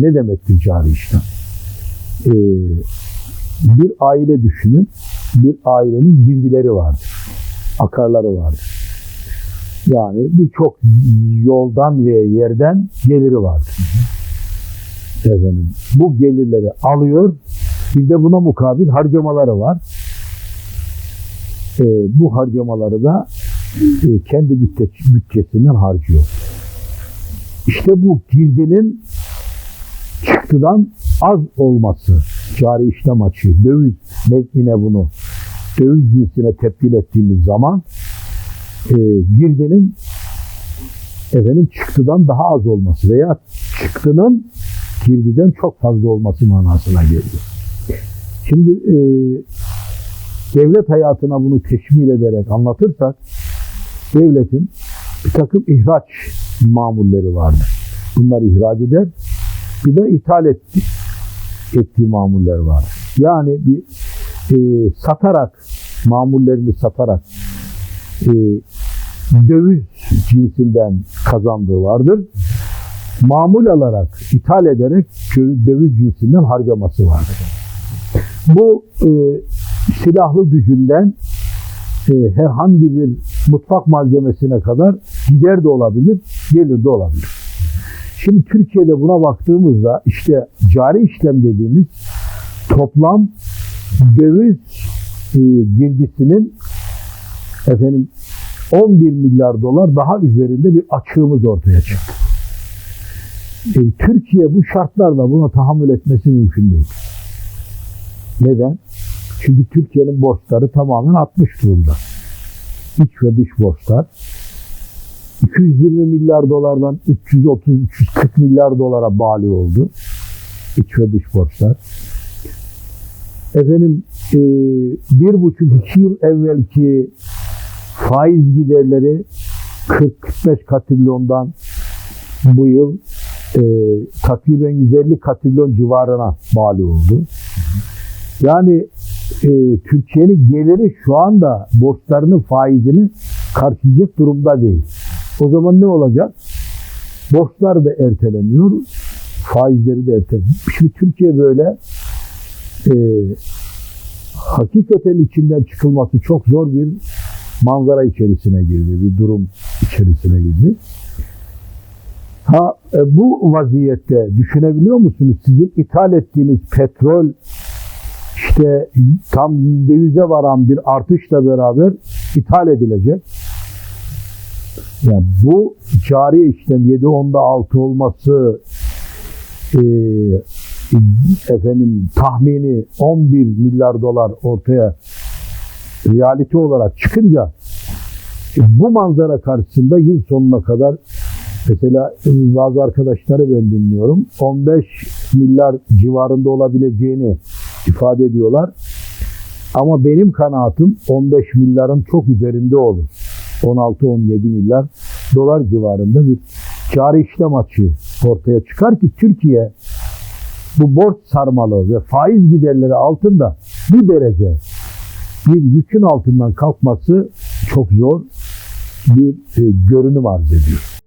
Ne demektir cari işlem? Ee, bir aile düşünün. Bir ailenin girdileri vardır. Akarları vardır. Yani birçok yoldan ve yerden geliri vardır. Efendim, bu gelirleri alıyor. Bir de buna mukabil harcamaları var. Ee, bu harcamaları da e, kendi bütçe- bütçesinden harcıyor. İşte bu girdinin çıktıdan az olması, cari işlem açığı, döviz nevkine bunu döviz cinsine tebdil ettiğimiz zaman e, girdinin efendim çıktıdan daha az olması veya çıktının girdiden çok fazla olması manasına geliyor. Şimdi e, devlet hayatına bunu teşmil ederek anlatırsak devletin bir takım ihraç mamulleri vardır. Bunlar ihraç eder. De ithal etti, ettiği mamuller var. Yani bir e, satarak, mamullerini satarak e, döviz cinsinden kazandığı vardır. Mamul alarak, ithal ederek dö- döviz cinsinden harcaması vardır. Bu e, silahlı gücünden e, herhangi bir mutfak malzemesine kadar gider de olabilir, gelir de olabilir. Şimdi Türkiye'de buna baktığımızda işte cari işlem dediğimiz toplam döviz e, girdisinin efendim 11 milyar dolar daha üzerinde bir açığımız ortaya çıktı. E, Türkiye bu şartlarda buna tahammül etmesi mümkün değil. Neden? Çünkü Türkiye'nin borçları tamamen atmış durumda. İç ve dış borçlar. 220 milyar dolardan 330-340 milyar dolara bali oldu. İç ve dış borçlar. Efendim e, bir buçuk iki yıl evvelki faiz giderleri 40-45 katrilyondan bu yıl e, takriben 150 katrilyon civarına bali oldu. Yani e, Türkiye'nin geliri şu anda borçlarının faizini karşılayacak durumda değil. O zaman ne olacak? Borçlar da erteleniyor, faizleri de erteleniyor. Şimdi Türkiye böyle e, hakikaten içinden çıkılması çok zor bir manzara içerisine girdi, bir durum içerisine girdi. Ha e, bu vaziyette düşünebiliyor musunuz? Sizin ithal ettiğiniz petrol işte tam yüzde yüze varan bir artışla beraber ithal edilecek. Yani bu cari işlem 7 onda 6 olması e, efendim tahmini 11 milyar dolar ortaya realite olarak çıkınca e, bu manzara karşısında yıl sonuna kadar mesela e, bazı arkadaşları ben dinliyorum 15 milyar civarında olabileceğini ifade ediyorlar. Ama benim kanaatim 15 milyarın çok üzerinde olur. 16-17 milyar dolar civarında bir cari işlem açığı ortaya çıkar ki Türkiye bu borç sarmalı ve faiz giderleri altında bu derece bir yükün altından kalkması çok zor bir e, görünüm arz ediyor.